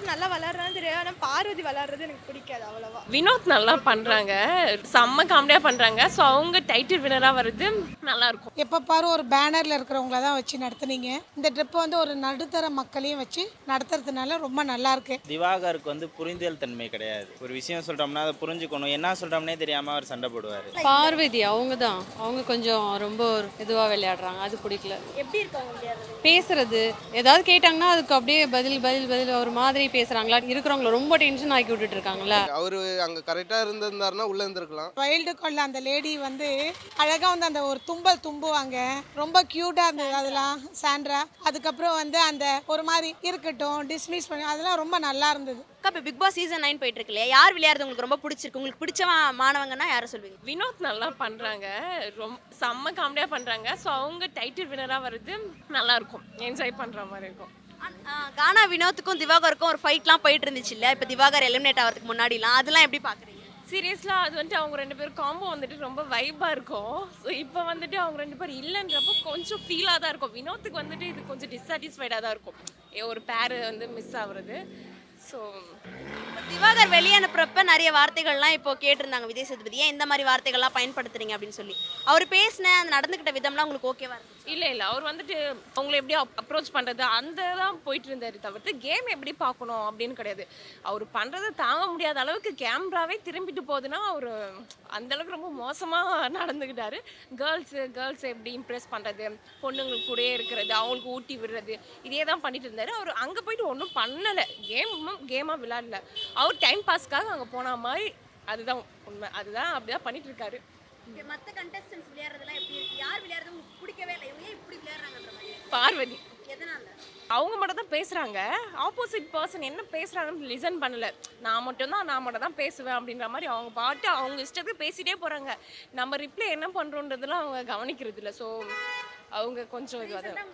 யார் நல்லா விளாட்றான்னு தெரியாது ஆனால் பார்வதி விளாட்றது எனக்கு பிடிக்காது அவ்வளோவா. வினோத் நல்லா பண்றாங்க. செம்ம காமெடியா பண்றாங்க. ஸோ அவங்க டைட்டில் வினரா வர்றது நல்லா இருக்கும். எப்போ பாரு ஒரு பேனரில் இருக்கிறவங்கள தான் வச்சு நடத்துனீங்க. இந்த ட்ரிப்பை வந்து ஒரு நடுத்தர மக்களையும் வச்சு நடத்துறதுனால ரொம்ப நல்லா இருக்கு. திவாகருக்கு வந்து புரிந்தல் தன்மை கிடையாது. ஒரு விஷயம் சொல்றோம்னா அதை புரிஞ்சுக்கணும். என்ன சொல்றோம்னே தெரியாம அவர் சண்டை போடுவார். பார்வதி அவங்க தான். அவங்க கொஞ்சம் ரொம்ப இதுவாக விளையாடுறாங்க. அது பிடிக்கல. எப்படி இருக்காங்க விளையாடுறது? பேசுறது. ஏதாவது கேட்டாங்கன்னா அதுக்கு அப்படியே பதில் பதில் பதில். ஒரு மாதிரி பேசுறாங்களா? இருக்கிறவங்கள ரொம்ப டென்ஷன் ஆக்கி விட்டுட்டு இருக்காங்களா அவர் அங்கே கரெக்டாக இருந்திருந்தாருன்னா உள்ளே இருந்திருக்கலாம். வைல்டு கொள்ள அந்த லேடி வந்து அழகாக வந்து அந்த ஒரு தும்பல் தும்புவாங்க. ரொம்ப க்யூட்டாக இருந்தது அதெல்லாம் சாண்ட்ரா அதுக்கப்புறம் வந்து அந்த ஒரு மாதிரி இருக்கட்டும் டிஸ்மிஸ் பண்ணி அதெல்லாம் ரொம்ப நல்லா இருந்தது. அக்கா இப்போ பிக் பாஸ் சீசன் நைன் போயிட்டு இருக்கு இல்லையா? யார் விளையாடுறது உங்களுக்கு ரொம்ப பிடிச்சிருக்கு? உங்களுக்கு பிடிச்ச மாணவங்கன்னா யாரை சொல்வீங்க? வினோத் நல்லா பண்றாங்க. ரொம்ப செம்ம காமெடியா பண்றாங்க. ஸோ அவங்க டைட்டில் வினரா வர்றது நல்லா இருக்கும். என்ஜாய் பண்ற மாதிரி இருக்கும். கானா வினோத்துக்கும் திவாகருக்கும் ஒரு ஃபைட்லாம் போயிட்டு இருந்துச்சு இல்லை இப்போ திவாகர் எலிமினேட் ஆகிறதுக்கு முன்னாடிலாம். அதெல்லாம் எப்படி பார்க்குறீங்க சீரியஸ்லாம் அது வந்துட்டு அவங்க ரெண்டு பேரும் காம்போ வந்துட்டு ரொம்ப வைப்பாக இருக்கும். ஸோ இப்போ வந்துட்டு அவங்க ரெண்டு பேரும் இல்லைன்றப்போ கொஞ்சம் ஃபீலாக தான் இருக்கும். வினோத்துக்கு வந்துட்டு இது கொஞ்சம் டிஸாட்டிஸ்ஃபைடாக தான் இருக்கும். ஒரு பேர் வந்து மிஸ் ஆகுறது. ஸோ திவாகர் வெளியனுப்புறப்ப நிறைய வார்த்தைகள்லாம் இப்போ கேட்டிருந்தாங்க விஜய் சேதுபதி. ஏன் இந்த மாதிரி வார்த்தைகள்லாம் பயன்படுத்துறீங்க அப்படின்னு சொல்லி. அவர் பேசின அந்த நடந்துக்கிட்ட விதம்லாம் உங்களுக்கு ஓகேவா இருக்கு இல்லை இல்லை. அவர் வந்துட்டு உங்களை எப்படி அப்ரோச் பண்ணுறது அந்த தான் போயிட்டு இருந்தார் தவிர்த்து கேம் எப்படி பார்க்கணும் அப்படின்னு கிடையாது. அவர் பண்ணுறதை தாங்க முடியாத அளவுக்கு கேமராவே திரும்பிட்டு போகுதுன்னா அவர் அந்த அளவுக்கு ரொம்ப மோசமாக நடந்துக்கிட்டாரு கேர்ள்ஸு கேர்ள்ஸ் எப்படி இம்ப்ரெஸ் பண்ணுறது பொண்ணுங்களுக்கு கூடயே இருக்கிறது அவங்களுக்கு ஊட்டி விடுறது இதே தான் பண்ணிட்டு இருந்தார். அவர் அங்கே போயிட்டு ஒன்றும் பண்ணலை. கேம் கேமாக விளையாடல. அவர் டைம் பாஸ்க்காக அங்கே போன மாதிரி அதுதான் உண்மை. அதுதான் அப்படிதான் பண்ணிட்டு இருக்காரு மற்ற கண்டஸ்டன்ஸ் விளையாடுறதுலாம் எப்படி இருக்கு? யார் விளையாடுறது உங்களுக்கு பிடிக்கவே இல்லை? இவங்க இப்படி விளையாடுறாங்கன்ற மாதிரி? பார்வதி. எதனால? அவங்க மட்டும் தான் பேசுகிறாங்க ஆப்போசிட் பர்சன் என்ன பேசுகிறாங்கன்னு லிசன் பண்ணல. நான் மட்டும் தான் நான் மட்டும் தான் பேசுவேன் அப்படின்ற மாதிரி அவங்க பாட்டு அவங்க இஷ்டத்துக்கு பேசிட்டே போகிறாங்க நம்ம ரிப்ளை என்ன பண்ணுறோன்றதெல்லாம் அவங்க கவனிக்கிறது இல்லை ஸோ அவங்க கொஞ்சம் இதுவாக தான்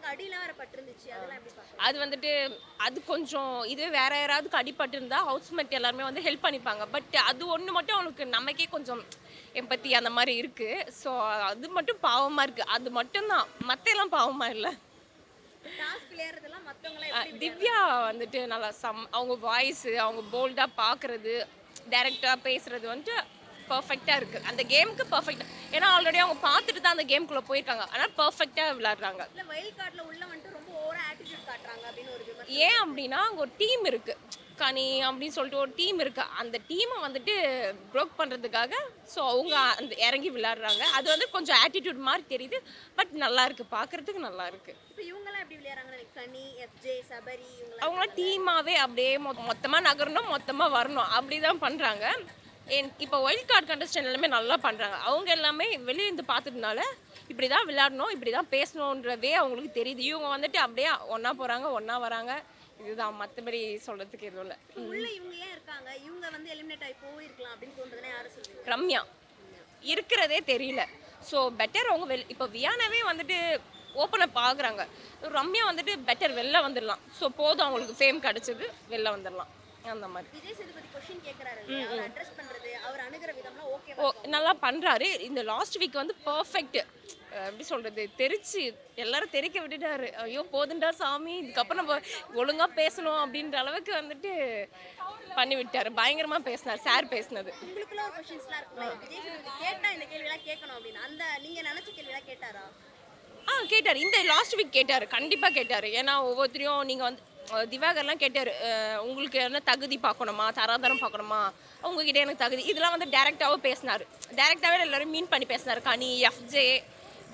அது வந்துட்டு அது கொஞ்சம் இதுவே வேற யாராவது அடிபட்டு இருந்தா ஹவுஸ்மேட் எல்லாருமே வந்து ஹெல்ப் பண்ணிப்பாங்க. பட் அது ஒன்று மட்டும் அவனுக்கு நமக்கே கொஞ்சம் எம்பத்தி அந்த மாதிரி இருக்கு. ஸோ அது மட்டும் பாவமா இருக்கு. அது மட்டும்தான். மற்ற எல்லாம் பாவமா இல்லை. திவ்யா வந்துட்டு நல்லா சம் அவங்க வாய்ஸு அவங்க போல்டாக பார்க்குறது டைரெக்டாக பேசுறது வந்துட்டு பர்ஃபெக்டாக இருக்குது அந்த கேமுக்கு பர்ஃபெக்ட் ஏன்னா ஆல்ரெடி அவங்க பார்த்துட்டு தான் அந்த கேம்குள்ளே போயிருக்காங்க. ஆனால் பர்ஃபெக்டாக விளையாடுறாங்க. இல்லை வயல் கார்டில் உள்ள வந்துட்டு ரொம்ப ஓவரா ஆட்டிடியூட் காட்டுறாங்க அப்படின்னு ஏன் அப்படின்னா அங்கே ஒரு டீம் இருக்குது கனி அப்படின்னு சொல்லிட்டு ஒரு டீம் இருக்கு. அந்த டீமை வந்துட்டு ப்ரோக் பண்ணுறதுக்காக ஸோ அவங்க அந்த இறங்கி விளையாடுறாங்க. அது வந்து கொஞ்சம் ஆட்டிடியூட் மாதிரி தெரியுது. பட் நல்லா இருக்கு. பார்க்கறதுக்கு நல்லா இருக்கு. இப்போ இவங்கெல்லாம் எப்படி விளையாடுறாங்க கனி எஃப்ஜே சபரி அவங்களாம் டீமாகவே அப்படியே மொத்தமாக நகரணும் மொத்தமாக வரணும். அப்படி தான் பண்ணுறாங்க என் இப்போ ஒயில்ட் கார்டு கண்டஸ்டன்ட் எல்லாமே நல்லா பண்ணுறாங்க அவங்க எல்லாமே வெளியே இருந்து பார்த்துட்டனால இப்படி தான் விளையாடணும் இப்படி தான் பேசணுன்றதே அவங்களுக்கு தெரியுது. இவங்க வந்துட்டு அப்படியே ஒன்றா போகிறாங்க ஒன்றா வராங்க. இதுதான் மற்றபடி சொல்கிறதுக்கு எதுவும் இல்லை. உள்ள இவங்க ஏன் இருக்காங்க? இவங்க வந்து எலிமினேட் ஆகி போயிருக்கலாம் அப்படின்னு தோன்றதுன்னா யாரை சொல்லுவீங்க ரம்யா. இருக்கிறதே தெரியல. ஸோ பெட்டர் அவங்க வெள் இப்போ வியானாவே வந்துட்டு ஓப்பனை பார்க்குறாங்க ரம்யா வந்துட்டு பெட்டர் வெளில வந்துடலாம். ஸோ போதும் அவங்களுக்கு ஃபேம் கிடச்சது வெளில வந்துடலாம். அந்த மாதிரி. விஜய் சேதுபதி கொஸ்டின் கேட்கறாரு அவர் அட்ரஸ் பண்றது அவர் அணுகிற விதம்லாம் ஓகே ஓ நல்லா பண்ணுறாரு இந்த லாஸ்ட் வீக் வந்து பர்ஃபெக்ட் எப்படி சொல்கிறது தெரிச்சு எல்லாரும் தெரிக்க விட்டுட்டாரு. ஐயோ போதுண்டா சாமி இதுக்கப்புறம் நம்ம ஒழுங்காக பேசணும் அப்படின்ற அளவுக்கு வந்துட்டு பண்ணி விட்டாரு. பயங்கரமாக பேசினார் சார் பேசினது. உங்களுக்குள்ள ஒரு கொஸ்டின்ஸ்லாம் இருக்குல்ல விஜய் சேதுபதி இந்த கேள்விலாம் கேட்கணும் அப்படின்னு. அந்த நீங்க நினைச்ச கேள்விலாம் கேட்டாரா? ஆ கேட்டார். இந்த லாஸ்ட் வீக் கேட்டார். கண்டிப்பாக கேட்டார். ஏன்னா ஒவ்வொருத்தரையும் நீங்கள் வந்து திவாகர்லாம் கேட்டார் உங்களுக்கு என்ன தகுதி பார்க்கணுமா? தராதரம் பார்க்கணுமா? உங்ககிட்ட எனக்கு தகுதி. இதெல்லாம் வந்து டேரெக்டாகவும் பேசினார். டேரெக்டாகவே எல்லாரும் மீன் பண்ணி பேசினார். கனி எஃப்ஜே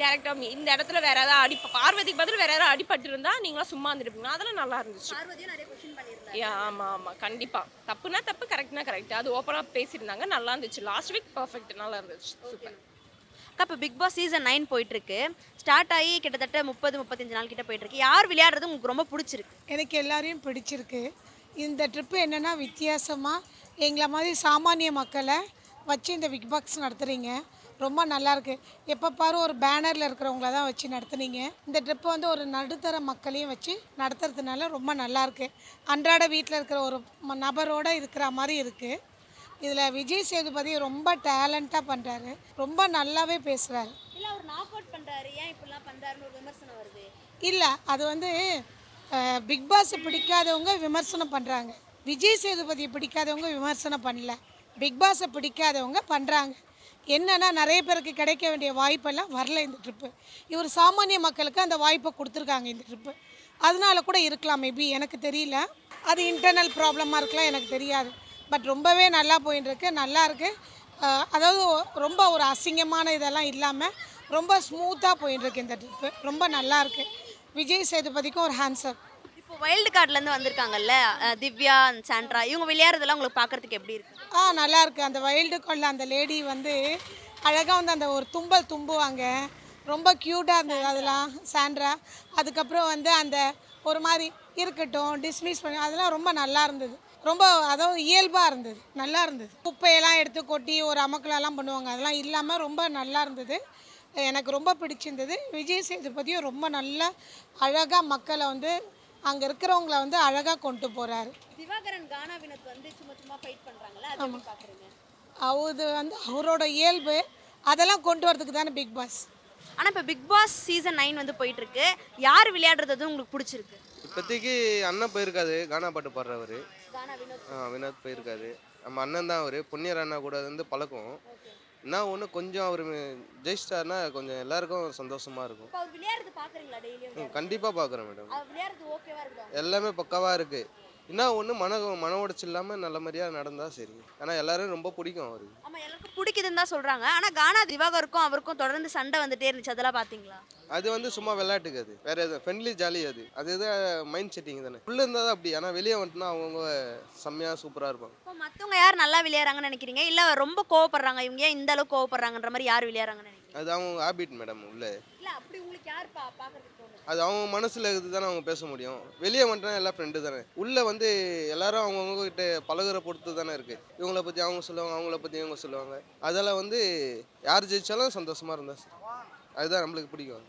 டேரெக்டாக இந்த இடத்துல வேற ஏதாவது அடி பார்வதிக்கு பதில் வேற யாராவது அடிபட்டு இருந்தா நீங்களாம் சும்மா இருந்திருப்பீங்க. அதெல்லாம் நல்லா இருந்துச்சு. யா ஆமாம் ஆமாம் கண்டிப்பாக தப்புனா தப்பு கரெக்ட்னா கரெக்ட் அது ஓப்பனாக பேசியிருந்தாங்க. நல்லா இருந்துச்சு. லாஸ்ட் வீக் பர்ஃபெக்ட் நல்லா இருந்துச்சு. சூப்பர் அக்கா இப்போ பிக் பாஸ் சீசன் நைன் போயிட்டுருக்கு. ஸ்டார்ட் ஆகி கிட்டத்தட்ட முப்பது முப்பத்தஞ்சு நாள் கிட்ட போயிட்டுருக்கு. யார் விளையாடுறது உங்களுக்கு ரொம்ப பிடிச்சிருக்கு? எனக்கு எல்லாரையும் பிடிச்சிருக்கு. இந்த ட்ரிப்பு என்னென்னா வித்தியாசமாக எங்களை மாதிரி சாமானிய மக்களை வச்சு இந்த பிக் பாக்ஸ் நடத்துகிறீங்க ரொம்ப நல்லாயிருக்கு எப்போ பாரு ஒரு பேனரில் இருக்கிறவங்கள தான் வச்சு நடத்துனீங்க. இந்த ட்ரிப்பு வந்து ஒரு நடுத்தர மக்களையும் வச்சு நடத்துறதுனால ரொம்ப நல்லாயிருக்கு அன்றாட வீட்டில் இருக்கிற ஒரு ம- நபரோட இருக்கிற மாதிரி இருக்குது இதில் விஜய் சேதுபதி ரொம்ப டேலண்ட்டாக பண்ணுறாரு ரொம்ப நல்லாவே பேசுகிறாரு இல்ல அவர் நாக் அவுட் பண்றாரு. ஏன் இப்படிலாம் பண்றாருன்னு ஒரு விமர்சனம் வருது. இல்லை அது வந்து பிக் பாஸ் பிடிக்காதவங்க விமர்சனம் பண்ணுறாங்க விஜய் சேதுபதியை பிடிக்காதவங்க விமர்சனம் பண்ணல. பிக் பாஸை பிடிக்காதவங்க பண்ணுறாங்க என்னன்னா நிறைய பேருக்கு கிடைக்க வேண்டிய வாய்ப்பெல்லாம் வரல இந்த ட்ரிப்பு இவர் சாமானிய மக்களுக்கு அந்த வாய்ப்பை கொடுத்துருக்காங்க இந்த ட்ரிப்பு அதனால கூட இருக்கலாம் மேபி எனக்கு தெரியல. அது இன்டர்னல் ப்ராப்ளமாக இருக்கலாம் எனக்கு தெரியாது. பட் ரொம்பவே நல்லா போயின்னு இருக்கு நல்லா இருக்கு. அஹ் அதாவது ரொம்ப ஒரு அசிங்கமான இதெல்லாம் இல்லாமல் ரொம்ப ஸ்மூத்தாக போயின்னு இருக்கு இந்த ட்ரிப்பு ரொம்ப நல்லா இருக்கு. விஜய் சேதுபதிக்கும் ஒரு ஹேண்ட்ஸப் இப்போ வைல்டு கார்ட்லேருந்து வந்திருக்காங்கல்ல திவ்யா சாண்ட்ரா இவங்க விளையாடுறதெல்லாம் உங்களுக்கு பார்க்கறதுக்கு எப்படி இருக்கு? ஆ நல்லா இருக்கு. அந்த வைல்டு காலில் அந்த லேடி வந்து அழகாக வந்து அந்த ஒரு தும்பல் தும்புவாங்க. ரொம்ப க்யூட்டாக இருந்தது அதெல்லாம் சாண்ட்ரா. அதுக்கப்புறம் வந்து அந்த ஒரு மாதிரி இருக்கட்டும் டிஸ்மிஸ் பண்ணி அதெல்லாம் ரொம்ப நல்லா இருந்தது. ரொம்ப அதாவது இயல்பாக இருந்தது. நல்லா இருந்தது. குப்பையெல்லாம் எடுத்து கொட்டி ஒரு அமக்கலெல்லாம் பண்ணுவாங்க. அதெல்லாம் இல்லாமல் ரொம்ப நல்லா இருந்தது. எனக்கு ரொம்ப பிடிச்சிருந்தது. விஜய் சேதுபதியும் ரொம்ப நல்லா அழகாக மக்களை வந்து அங்கே இருக்கிறவங்கள வந்து அழகாக கொண்டு போகிறாரு திவாகரன் கானா வினோத் வந்து சும்மா சும்மா ஃபைட் அது வந்து அவரோட இயல்பு அதெல்லாம் கொண்டு வரதுக்கு தானே பிக் பாஸ். ஆனா இப்போ பிக் பாஸ் சீசன் நைன் வந்து போயிட்டு இருக்கு. யார் விளையாடுறது உங்களுக்கு பிடிச்சிருக்கு? இப்போதைக்கு அண்ணன் போயிருக்காது கானா பாட்டு பாடுறவர். வினோத் போயிருக்காரு. நம்ம அண்ணன் தான் அவர். புண்ணியர் அண்ணா கூட வந்து பழக்கம். என்ன ஒன்று கொஞ்சம் அவர் ஜெயிச்சிட்டாருன்னா கொஞ்சம் எல்லாருக்கும் சந்தோஷமா இருக்கும். கண்டிப்பாக பார்க்குறேன் மேடம். எல்லாமே பக்காவாக இருக்குது என்ன ஒன்று மன மன உடைச்சு இல்லாமல் நல்ல மாதிரியாக நடந்தால் சரி. ஆனால் எல்லாரும் ரொம்ப பிடிக்கும் அவருக்கு எல்லாருக்கும் பிடிக்குதுன்னு தான் சொல்றாங்க. ஆனா கானா திவாகருக்கும் அவருக்கும் தொடர்ந்து சண்டை வந்துட்டே இருந்துச்சு. அதெல்லாம் பாத்தீங்களா? அது வந்து சும்மா விளையாட்டுக்கு அது. வேற எதுவும். ஃப்ரெண்ட்லி ஜாலி அது. அது இது மைண்ட் செட்டிங் தானே. உள்ளே இருந்தால் தான் அப்படி. ஆனால் வெளியே வந்துட்டுனா அவங்கவுங்க செம்மையாக சூப்பராக இருப்பாங்க. இப்போ மத்தவங்க யார் நல்லா விளையாடுறாங்கன்னு நினைக்கிறீங்க? இல்ல ரொம்ப கோவப்படுறாங்க. இவங்க ஏன் இந்த அளவுக்கு கோவப்படுறாங்கன்ற மாதிரி யார் விளையாடுறாங்கன்னு அது அவங்க ஹாபிட் மேடம் உள்ள. இல்ல அப்படி உங்களுக்கு யார் பா பாக்குறதுக்கு தோணுது அது அவங்க மனசில் இருக்குது தானே அவங்க பேச முடியும். வெளியே வந்துட்டா எல்லாம் ஃப்ரெண்டு தானே. உள்ளே வந்து எல்லாரும் அவங்கவுங்க கிட்ட பழகுற பொறுத்து தானே இருக்குது இவங்கள பற்றி அவங்க சொல்லுவாங்க அவங்கள பற்றி இவங்க சொல்லுவாங்க. அதெல்லாம் வந்து யார் ஜெயிச்சாலும் சந்தோஷமாக இருந்தா அதுதான் நம்மளுக்கு பிடிக்கும்.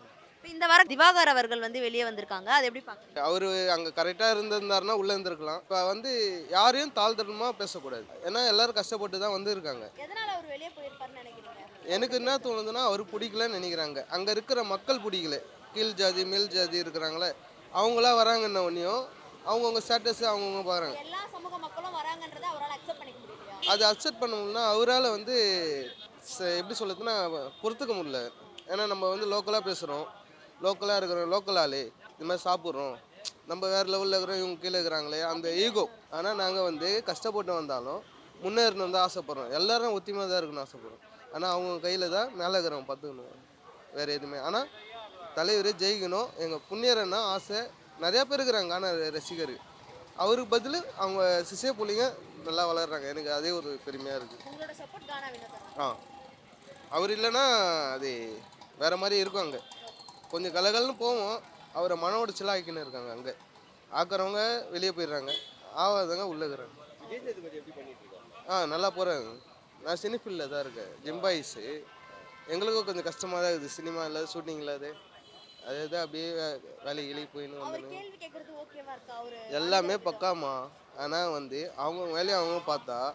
இந்த வாரம் திவாகர் அவர்கள் வந்து வெளியே வந்திருக்காங்க. அது எப்படி பாக்குறீங்க? அவர் அங்கே கரெக்டாக இருந்திருந்தாருன்னா உள்ளே இருந்திருக்கலாம். இப்போ வந்து யாரையும் தாழ்த்தனமாக பேசக்கூடாது. ஏன்னா எல்லாரும் கஷ்டப்பட்டு தான் வந்திருக்காங்க. எதனால அவர் வெளியே போயிருப்பாருன்னு நினைக்கிறீங்க? எனக்கு என்ன தோணுதுன்னா அவர் பிடிக்கலன்னு நினைக்கிறாங்க. அங்கே இருக்கிற மக்கள் பிடிக்கல. கீழ் ஜாதி மேல் ஜாதி இருக்கிறாங்களே அவங்களா வராங்கன்ன ஒன்றையும் அவங்கவுங்க ஸ்டேட்டஸ் அவங்கவுங்க பார்க்குறாங்க எல்லா சமூக மக்களும் வராங்கன்றதை அவரால் அக்செப்ட் பண்ணிக்க முடியலையா? அதை அக்செப்ட் பண்ண முடியலனா அவரால் வந்து ச- எப்படி சொல்லுறதுன்னா பொறுத்துக்க முடியல. ஏன்னா நம்ம வந்து லோக்கலாக பேசுகிறோம் லோக்கலாக இருக்கிறோம் லோக்கல் ஆளு. இது மாதிரி சாப்பிட்றோம். நம்ம வேறு லெவலில் இருக்கிறோம் இவங்க கீழே இருக்கிறாங்களே அந்த ஈகோ ஆனால் நாங்கள் வந்து கஷ்டப்பட்டு வந்தாலும் முன்னேறணும் தான் ஆசைப்படுறோம். எல்லாரும் ஒத்திமையாக தான் இருக்கணும்னு ஆசைப்படுறோம். ஆனால் அவங்க கையில் தான் மேலே இருக்கிறவங்க பார்த்துக்கணும். வேறு எதுவுமே. ஆனால் தலைவர் ஜெயிக்கணும். எங்கள் புண்ணியரன்னா ஆசை. நிறையா பேர் இருக்கிறாங்க. ஆனால் ரசிகர். அவருக்கு பதில் அவங்க சிசிய பிள்ளைங்க நல்லா வளர்றாங்க. எனக்கு அதே ஒரு பெருமையாக இருக்குது ஆ. அவர் இல்லைன்னா அது வேறு மாதிரி இருக்கும் அங்கே. கொஞ்சம் கலகலன்னு போவோம். அவரை மன உடைச்சலாக ஆக்கின்னு இருக்காங்க அங்கே. ஆக்குறவங்க வெளியே போயிடுறாங்க. ஆகாதவங்க உள்ளே இருக்கிறாங்க. ஆ நல்லா போகிறாங்க நான் சினிஃபீல்டில் தான் இருக்கேன். ஜிம்பாயிஸு எங்களுக்கும் கொஞ்சம் கஷ்டமாக தான் இருக்குது. சினிமா இல்லாத ஷூட்டிங் இல்லாத அதே. தான் அப்படியே வே- வேலைக்கு கிளி போயின்னு அவர் வந்து கேள்வி கேட்கறது ஓகேவா இருக்கா? அவரு எல்லாமே பக்காமா. ஆனால் வந்து அவங்க வேலையை அவங்க பார்த்தா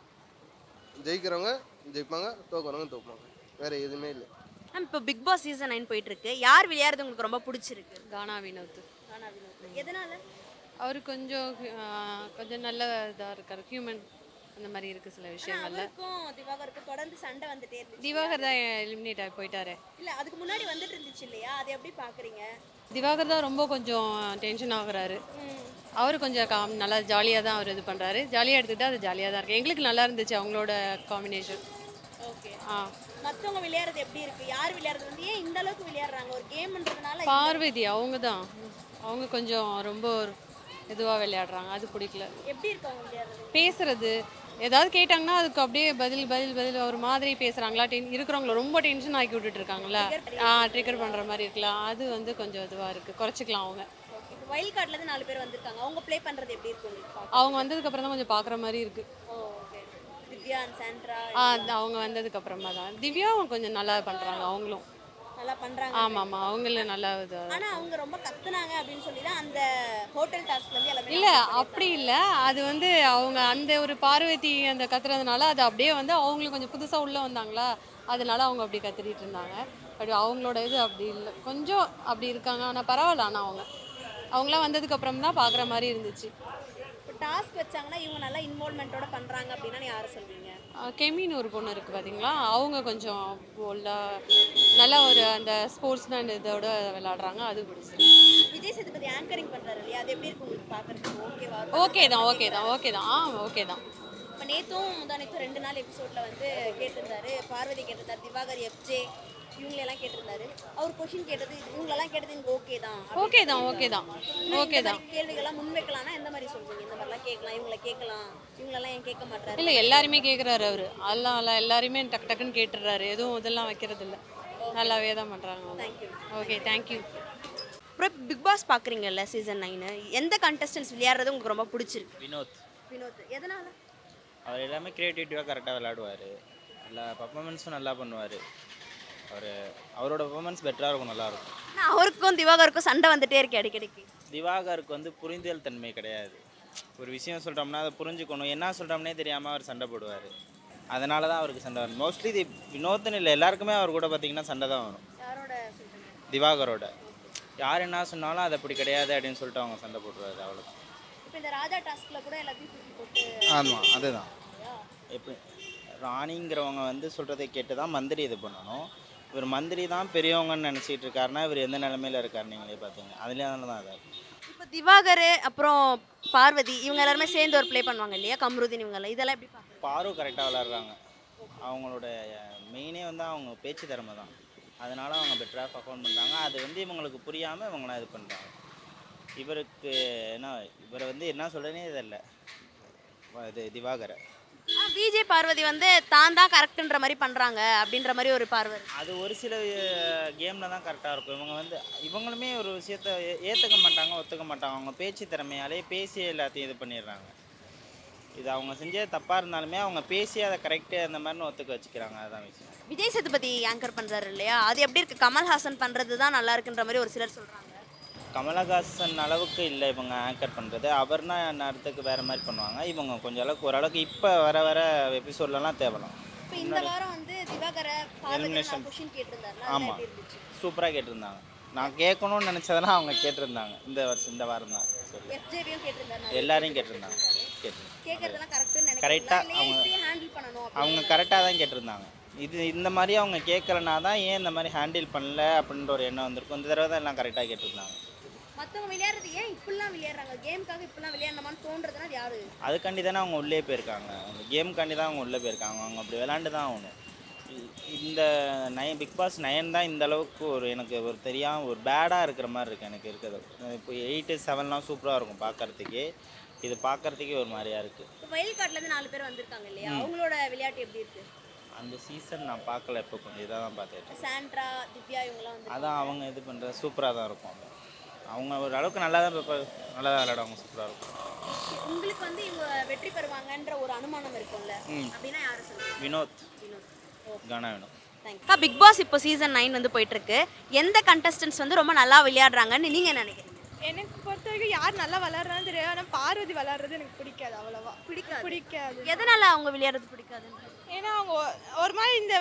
ஜெயிக்கிறவங்க ஜெயிப்பாங்க தோக்குறவங்க தோப்பாங்க. வேறு எதுவுமே இல்லை. மேம் இப்போ பிக் பாஸ் சீசன் நைன் போயிட்டு இருக்கு யார் விளையாடுறது உங்களுக்கு ரொம்ப பிடிச்சிருக்கு? கானா வினோத். கானா வினோத். எதனால? அவர் கொஞ்சம் கொஞ்சம் நல்ல இதாக இருக்கார். ஹியூமன் அந்த மாதிரி இருக்குது சில விஷயங்கள்ல. அவருக்கும் திவாகருக்கும் தொடர்ந்து சண்டை வந்துட்டே இருந்துச்சு. திவாகர் தான் எலிமினேட் ஆகி போயிட்டாரு. இல்ல அதுக்கு முன்னாடி வந்துட்டு இருந்துச்சு இல்லையா? அதை எப்படி பாக்குறீங்க? திவாகர் தான் ரொம்ப கொஞ்சம் டென்ஷன் ஆகுறாரு. அவர் கொஞ்சம் காம் நல்லா ஜாலியாக தான் அவர் இது பண்ணுறாரு ஜாலியாக எடுத்துக்கிட்டு அது ஜாலியாக தான் இருக்குது எங்களுக்கு நல்லா இருந்துச்சு அவங்களோட காம்பினேஷன் ஓகே ஆ. மத்தவங்க விளையாடுறது எப்படி இருக்கு? யார் விளையாடுறது வந்து ஏன் இந்த அளவுக்கு விளையாடுறாங்க? ஒரு கேம்ன்றதுனால பார்வதி அவங்க தான். அவங்க கொஞ்சம் ரொம்ப இதுவாக விளையாடுறாங்க. அது பிடிக்கல. எப்படி இருக்கு விளையாடுறது? பேசுறது ஏதாவது கேட்டாங்கன்னா அதுக்கு அப்படியே பதில் பதில் பதில் ஒரு மாதிரி பேசுகிறாங்களா டென் இருக்கிறவங்கள ரொம்ப டென்ஷன் ஆக்கி விட்டுட்டு இருக்காங்களா ஆ ட்ரிகர் பண்ணுற மாதிரி இருக்கலாம். அது வந்து கொஞ்சம் இதுவாக இருக்குது குறைச்சிக்கலாம் அவங்க. வைல்ட் கார்ட்ல இருந்து நாலு பேர் வந்திருக்காங்க. அவங்க ப்ளே பண்றது எப்படி இருக்கு பார்க்க? அவங்க வந்ததுக்கப்புறம் தான் கொஞ்சம் பார்க்குற மாதிரி இருக்குது ஓகே திவ்யா ஆ அவங்க வந்ததுக்கப்புறமா தான் திவ்யாவும் கொஞ்சம் நல்லா பண்ணுறாங்க அவங்களும். நல்லா பண்றாங்க. ஆமாம் ஆமாம் அவங்களும் நல்லா இது ஆனா அவங்க ரொம்ப கத்துனாங்க அப்படின்னு சொல்லி தான் அந்த ஹோட்டல் டாஸ்க்ல இருந்து எல்லாமே இல்லை அப்படி இல்லை. அது வந்து அவங்க அந்த ஒரு பார்வதி அந்த கத்துறதுனால அது அப்படியே வந்து அவங்களும் கொஞ்சம் புதுசாக உள்ளே வந்தாங்களா? அதனால அவங்க அப்படி கத்திட்டு இருந்தாங்க. பட் அவங்களோட இது அப்படி இல்லை. கொஞ்சம் அப்படி இருக்காங்க. ஆனால் பரவாயில்ல. ஆனால் அவங்க. அவங்களாம் வந்ததுக்கு அப்புறம் தான் பார்க்குற மாதிரி இருந்துச்சு. டாஸ்க் வச்சாங்கன்னா இவங்க நல்லா இன்வால்மெண்ட்டோட பண்றாங்க அப்படின்னா யாரை சொல்வீங்க கெமின்னு ஒரு பொண்ணு இருக்குது பார்த்தீங்களா அவங்க கொஞ்சம் போல்டாக நல்லா ஒரு அந்த ஸ்போர்ட்ஸ் மேன் இதோட விளாடுறாங்க அது பிடிச்சிருக்கு. விஜய் சேதுபதி ஆங்கரிங் பண்றாரு இல்லையா? அது எப்படி இருக்கு உங்களுக்கு பார்க்கறதுக்கு ஓகேவா ஓகே தான் ஓகே தான் ஓகே தான். ஆ ஓகே தான். இப்போ நேத்தும் முந்தானேத்தும் ரெண்டு நாள் எபிசோட்ல வந்து கேட்டிருந்தாரு. பார்வதி கேட்டிருந்தாரு திவாகர் எஃப்ஜே இவங்களெல்லாம் கேட்டிருந்தாரு. அவர் கொஷின் கேட்டது இவங்களெல்லாம் கேட்டது எனக்கு ஓகே தான் ஓகே தான் ஓகே தான். ஓகே தான். கேள்விகள்லாம் முன்வைக்கலாம்னா எந்த மாதிரி சொல்றீங்க? இந்த மாதிரிலாம் கேட்கலாம் இவங்களை கேட்கலாம். இவங்களெல்லாம் ஏன் கேட்க மாட்டாரு இல்லை எல்லாருமே கேட்குறாரு அவர். அதெல்லாம் இல்லை எல்லாருமே டக்கு டக்குன்னு கேட்டுடுறாரு. எதுவும் இதெல்லாம் வைக்கிறது இல்லை நல்லாவே தான் பண்ணுறாங்க thank you okay thank you அப்புறம் பிக் பாஸ் பார்க்குறீங்கல்ல சீசன் நைனு எந்த கண்டஸ்டன்ஸ் விளையாடுறது உங்களுக்கு ரொம்ப பிடிச்சிருக்கு? வினோத். வினோத். எதனால? அவர் எல்லாமே க்ரியேட்டிவிட்டியாக கரெக்டாக விளையாடுவார். எல்லா பர்ஃபார்மன்ஸும் நல்லா பண்ணுவார். அவர் அவரோட பர்ஃபார்மன்ஸ் பெட்டராக இருக்கும் நல்லாயிருக்கும். ஆனா அவருக்கும் திவாகருக்கும் சண்டை வந்துட்டே இருக்கு அடிக்கடிக்கு திவாகருக்கு வந்து புரிந்துதல் தன்மை கிடையாது. ஒரு விஷயம் சொல்கிறோம்னா அதை புரிஞ்சுக்கணும். என்ன சொல்கிறோம்னே தெரியாமல் அவர் சண்டை போடுவார். அதனால தான் அவருக்கு சண்டை வரும். மோஸ்ட்லி தி வினோத்னு இல்லை எல்லாருக்குமே அவர் கூட பார்த்தீங்கன்னா சண்டை தான் வரும். திவாகரோட. யார் என்ன சொன்னாலும் அது அப்படி கிடையாது அப்படின்னு சொல்லிட்டு அவங்க சண்டை போட்டுருவாரு அவ்வளோதான் இப்போ இந்த ராஜா டாஸ்க்ல கூட எல்லாத்தையும் ஆமாம் அதுதான். எப்படி ராணிங்கிறவங்க வந்து சொல்கிறதை கேட்டு தான் மந்திரி இது பண்ணணும். இவர் மந்திரி தான் பெரியவங்கன்னு நினச்சிட்டு இருக்காருன்னா இவர் எந்த நிலமையில இருக்காரு நீங்களே பார்த்தீங்க அதுலேயே தான் அது இப்போ திவாகர் அப்புறம் பார்வதி இவங்க எல்லாருமே சேர்ந்து ஒரு ப்ளே பண்ணுவாங்க இல்லையா? கம்ருதீன் இவங்க எல்லாம். இதெல்லாம் எப்படி பார்க்குறீங்க? பாரு கரெக்டாக விளாட்றாங்க அவங்களோட மெயினே வந்து அவங்க பேச்சு திறமை தான். அதனால அவங்க பெட்டராக பர்ஃபார்ம் பண்ணுறாங்க அது வந்து இவங்களுக்கு புரியாமல் இவங்களாம் இது பண்ணுறாங்க இவருக்கு என்ன இவரை வந்து என்ன சொல்கிறேனே தெரியல. இது திவாகரை. விஜய் பார்வதி வந்து தான் தான் கரெக்டுன்ற மாதிரி பண்றாங்க அப்படின்ற மாதிரி ஒரு பார்வை. அது ஒரு சில கேமில் தான் கரெக்டாக இருக்கும். இவங்க வந்து இவங்களுமே ஒரு விஷயத்த ஏ- ஏத்துக்க மாட்டாங்க ஒத்துக்க மாட்டாங்க. அவங்க பேச்சு திறமையாலே பேசி எல்லாத்தையும் இது பண்ணிடுறாங்க. இது அவங்க செஞ்சது தப்பாக இருந்தாலுமே அவங்க பேசி அதை கரெக்டு அந்த மாதிரின்னு ஒத்துக்க வச்சுக்கிறாங்க. அதுதான் விஷயம். விஜய் சேதுபதி ஆங்கர் பண்றாரு இல்லையா? அது எப்படி இருக்கு? கமல்ஹாசன் பண்றது தான் நல்லா இருக்குன்ற மாதிரி ஒரு சிலர் சொல்றாங்க. கமலஹாசன் அளவுக்கு இல்லை இவங்க ஆங்கர் பண்ணுறது அவர்னா நேரத்துக்கு வேறு மாதிரி பண்ணுவாங்க. இவங்க கொஞ்சம் அளவுக்கு ஓரளவுக்கு இப்போ வர வர எபிசோட்லலாம் தேவலாம். இப்போ இந்த வாரம் வந்து திவாகரை பார்வதி Elimination. கொஷின் கேட்டிருந்தாருல ஆமா. அதெல்லாம் எப்படி இருந்துச்சு? சூப்பராக கேட்டிருந்தாங்க. நான் கேட்கணும்னு நினச்சதெல்லாம் அவங்க கேட்டிருந்தாங்க. இந்த வருஷம் இந்த வாரம் தான். எல்லாரையும் கேட்டிருந்தாங்க. கேட்டிருந்தாங்க. இல்லை அவங்க- அவங்க கரெக்டாக தான் கேட்டிருந்தாங்க. இது இந்த மாதிரி அவங்க கேட்கலனா தான் ஏன் இந்த மாதிரி ஹேண்டில் பண்ணல அப்படின்ற ஒரு எண்ணம் வந்திருக்கும். இந்த தடவை தான் எல்லாம் கரெக்டாக கேட்டிருந்தாங்க. மத்தவங்க விளையாடுறது ஏன் இப்படிலாம் விளையாடுறாங்க? கேமுக்காக இப்படிலாம் விளையாடணுமான்னு தோன்றதுனா அது யாரு? அதுக்காண்டி தானே அவங்க உள்ளே போயிருக்காங்க. அவங்க கேமுக்காண்டி தான் அவங்க உள்ளே போயிருக்காங்க. அவங்க அப்படி விளாண்டு தான் ஆகணும். இந்த நயன் பிக் பாஸ் நயன் தான் இந்த அளவுக்கு ஒரு எனக்கு ஒரு தெரியாம ஒரு பேடாக இருக்கிற மாதிரி இருக்குது எனக்கு இருக்கிறது. இப்போ எயிட்டு செவன்லாம் சூப்பராக இருக்கும் பார்க்கறதுக்கே இது பார்க்கறதுக்கே ஒரு மாதிரியா இருக்குது இப்போ வயல் காட்டுல இருந்து நாலு பேர் வந்திருக்காங்க இல்லையா? அவங்களோட விளையாட்டு எப்படி இருக்கு? அந்த சீசன் நான் பார்க்கல இப்போ கொஞ்சம். இதாக தான் பார்த்துட்டு சாண்ட்ரா திவ்யா இவங்கலாம் வந்து அதான் அவங்க இது பண்ணுற சூப்பராக தான் இருக்கும். அவங்க. அளவுக்கு நல்லா தான் இப்போ நல்லா தான் விளையாடுவாங்க சூப்பராக இருக்கும். உங்களுக்கு வந்து இவங்க வெற்றி பெறுவாங்கன்ற ஒரு அனுமானம் இருக்கும்ல. அப்படின்னா யாரு சொல்லுங்க வினோத். கானா வினோத். பிக் பாஸ் இப்போ சீசன் நைன் வந்து போயிட்டு இருக்கு எந்த கண்டஸ்டன்ஸ் வந்து ரொம்ப நல்லா விளையாடுறாங்கன்னு நீங்க நினைக்கிறீங்க? எனக்கு பொறுத்த வரைக்கும் யார் நல்லா விளாட்றான்னு தெரியாது. ஆனால் பார்வதி விளாட்றது எனக்கு பிடிக்காது அவ்வளோவா. பிடிக்காது. பிடிக்காது. எதனால அவங்க விளையாடுறது பிடிக்காதுன்னு ஏன்னா அவங்க ஒரு மாதிரி இந்த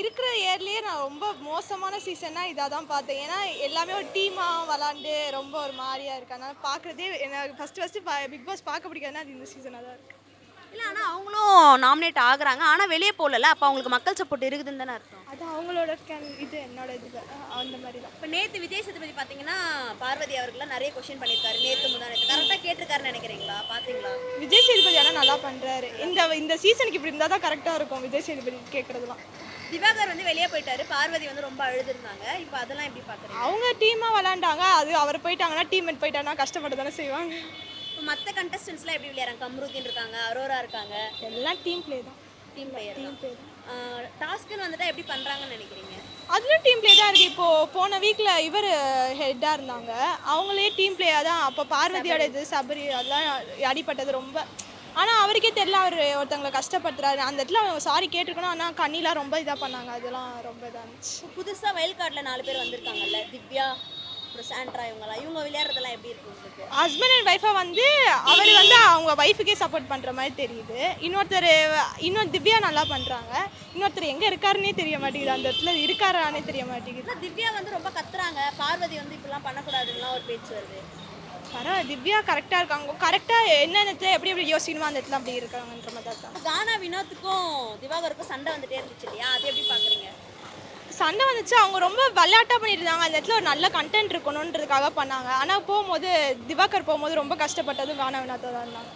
இருக்கிற இயர்லேயே நான் ரொம்ப மோசமான சீசன்னா இதாக தான் பார்த்தேன். ஏன்னா எல்லாமே ஒரு டீமாக விளாண்டு ரொம்ப ஒரு மாதிரியாக இருக்கு. அதனால் பார்க்குறதே எனக்கு ஃபஸ்ட்டு ஃபஸ்ட்டு பிக் பாஸ் பார்க்க பிடிக்காதுன்னா அது இந்த சீசனாக தான் இருக்குது இல்ல ஆனா அவங்களும் நாமினேட் ஆகுறாங்க. ஆனா வெளியே போகல அப்ப அவங்களுக்கு மக்கள் சப்போர்ட் இருக்குதுன்னு தானே அர்த்தம். அது அவங்களோட கேன் இது என்னோட இது அந்த மாதிரி தான். இப்போ நேத்து விஜய் சேதுபதி பாத்தீங்கன்னா பார்வதி அவர்கள்லாம் நிறைய கொஸ்டின் பண்ணியிருக்காரு நேத்து முந்தா நேத்து. கரெக்டாக கேட்டிருக்காருன்னு நினைக்கிறீங்களா? பாத்தீங்களா? விஜய் சேதுபதி ஆனால் நல்லா பண்ணுறாரு இந்த இந்த சீசனுக்கு இப்படி இருந்தால் தான் கரெக்டாக இருக்கும் விஜய் சேதுபதி கேட்குறதுலாம் திவாகர் வந்து வெளியே போயிட்டாரு பார்வதி வந்து ரொம்ப அழுதுருந்தாங்க. இப்போ அதெல்லாம் எப்படி பாக்குறீங்க? அவங்க டீமாக விளாண்டாங்க அது அவர் போயிட்டாங்கன்னா டீம்மேட் போயிட்டாங்கன்னா கஷ்டப்பட்டு தானே செய்வாங்க. மற்ற கண்டஸ்டன்ஸ்லாம் எப்படி விளையாடுறாங்க? கம்ருதீன் இருக்காங்க அரோரா இருக்காங்க. எல்லாம் டீம் ப்ளே தான். டீம் பிளேயர் டீம் ப்ளே தான். டாஸ்க்குன்னு வந்துட்டா எப்படி பண்றாங்கன்னு நினைக்கிறீங்க? அதுவும் டீம் ப்ளே தான் இருக்குது இப்போது போன வீக்கில் இவர் ஹெட்டாக இருந்தாங்க. அவங்களே டீம் பிளேயாக தான். அப்போ பார்வதியோட இது சபரி. அதெல்லாம் அடிப்பட்டது ரொம்ப. ஆனால் அவருக்கே தெரியல. அவர் ஒருத்தவங்களை கஷ்டப்படுத்துறாரு. அந்த இடத்துல அவங்க சாரி கேட்டிருக்கணும். ஆனால் கண்ணிலாம் ரொம்ப இதாக பண்ணாங்க. அதெல்லாம் ரொம்ப இதாக இருந்துச்சு. புதுசா வயல் கார்டில் நாலு பேர் வந்திருக்காங்கல்ல திவ்யா அப்புறம் சாண்ட்ரா இவங்கலாம் இவங்க விளையாடுறதெல்லாம் எப்படி இருக்கு உங்களுக்கு? ஹஸ்பண்ட் அண்ட் ஒய்ஃபை வந்து அவர் வந்து அவங்க ஒய்ஃபுக்கே சப்போர்ட் பண்ணுற மாதிரி தெரியுது. இன்னொருத்தர் இன்னொரு திவ்யா நல்லா பண்ணுறாங்க இன்னொருத்தர் எங்கே இருக்காருன்னே தெரிய மாட்டேங்குது. அந்த இடத்துல இருக்காரானே தெரிய மாட்டேங்குது. திவ்யா வந்து ரொம்ப கத்துறாங்க. பார்வதி வந்து இப்படிலாம் பண்ணக்கூடாதுன்னுலாம் ஒரு பேச்சு வருது. பரவாயில்ல திவ்யா கரெக்டாக இருக்காங்க. கரெக்டாக என்னென்னத்தை எப்படி எப்படி யோசிக்கணுமோ அந்த இடத்துல அப்படி இருக்காங்கன்ற மாதிரி தான். கானா வினோத்துக்கும் திவாகருக்கும் சண்டை வந்துட்டே இருந்துச்சு இல்லையா? அது எப்படி பாக்குறீங்க? சண்டை வந்துச்சு அவங்க ரொம்ப விளையாட்டாக பண்ணிட்டு இருந்தாங்க அந்த இடத்துல ஒரு நல்ல கண்டென்ட் இருக்கணுன்றதுக்காக பண்ணாங்க ஆனால் போகும்போது திவாகர் போகும்போது ரொம்ப கஷ்டப்பட்டதும் கானா வினாத்தா இருந்தாங்க